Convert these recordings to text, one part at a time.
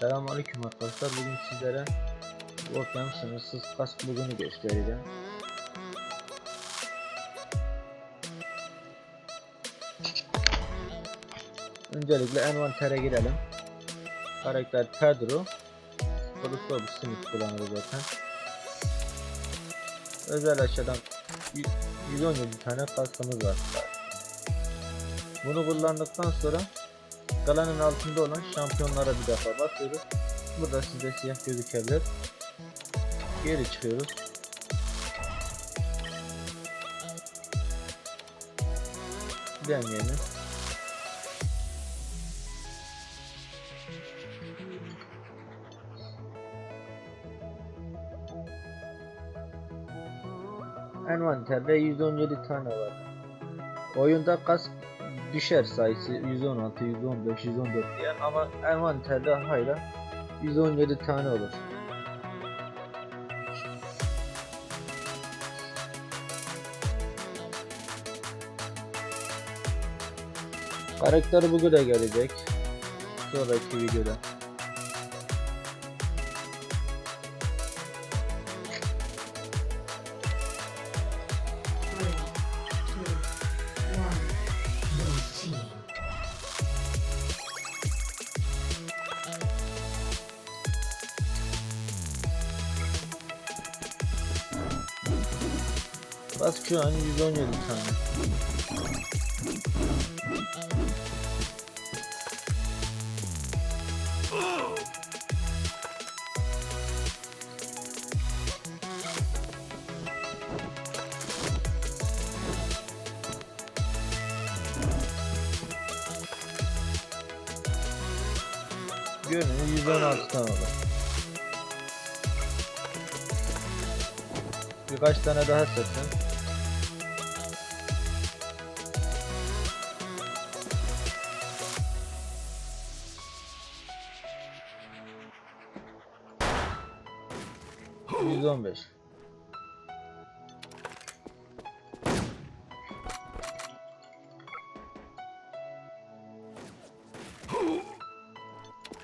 Selamünaleyküm arkadaşlar. Bugün sizlere Wolfram sınırsız kask bugünü göstereceğim. Öncelikle envantere girelim. Karakter Pedro. Kılıçlı bir Smith kullanırız zaten. Özel aşağıdan y- 117 tane kaskımız var. Bunu kullandıktan sonra Galanın altında olan şampiyonlara bir defa basıyoruz. Burada size siyah gözükebilir. Geri çıkıyoruz. Deneyelim. Envanterde 117 tane var. Oyunda kask düşer sayısı 116, 115, 114 diye ama envanterde hala 117 tane olur. Karakteri bugün de gelecek. Sonraki videoda. Bas Q hani 117 tane. Görün 116 tane var. Birkaç tane daha seçtim. 115.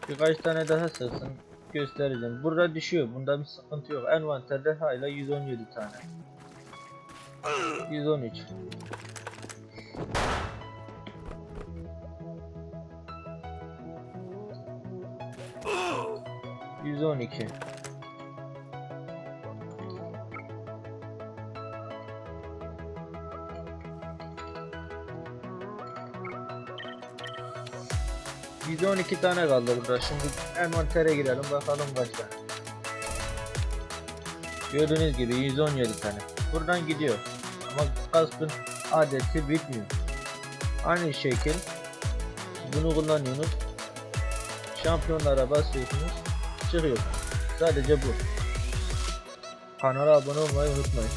Birkaç tane daha sıksın göstereceğim. Burada düşüyor. Şey bunda bir sıkıntı yok. Envanterde hala 117 tane. 113. Yüz on iki. Yüz on iki tane kaldı burada. Şimdi envantere girelim bakalım kaç tane. Gördüğünüz gibi 117 tane. Buradan gidiyor. Ama kaskın adeti bitmiyor. Aynı şekil bunu kullanıyorsunuz. Şampiyonlara basıyorsunuz. Çıkıyor. Sadece bu. Kanala abone olmayı unutmayın.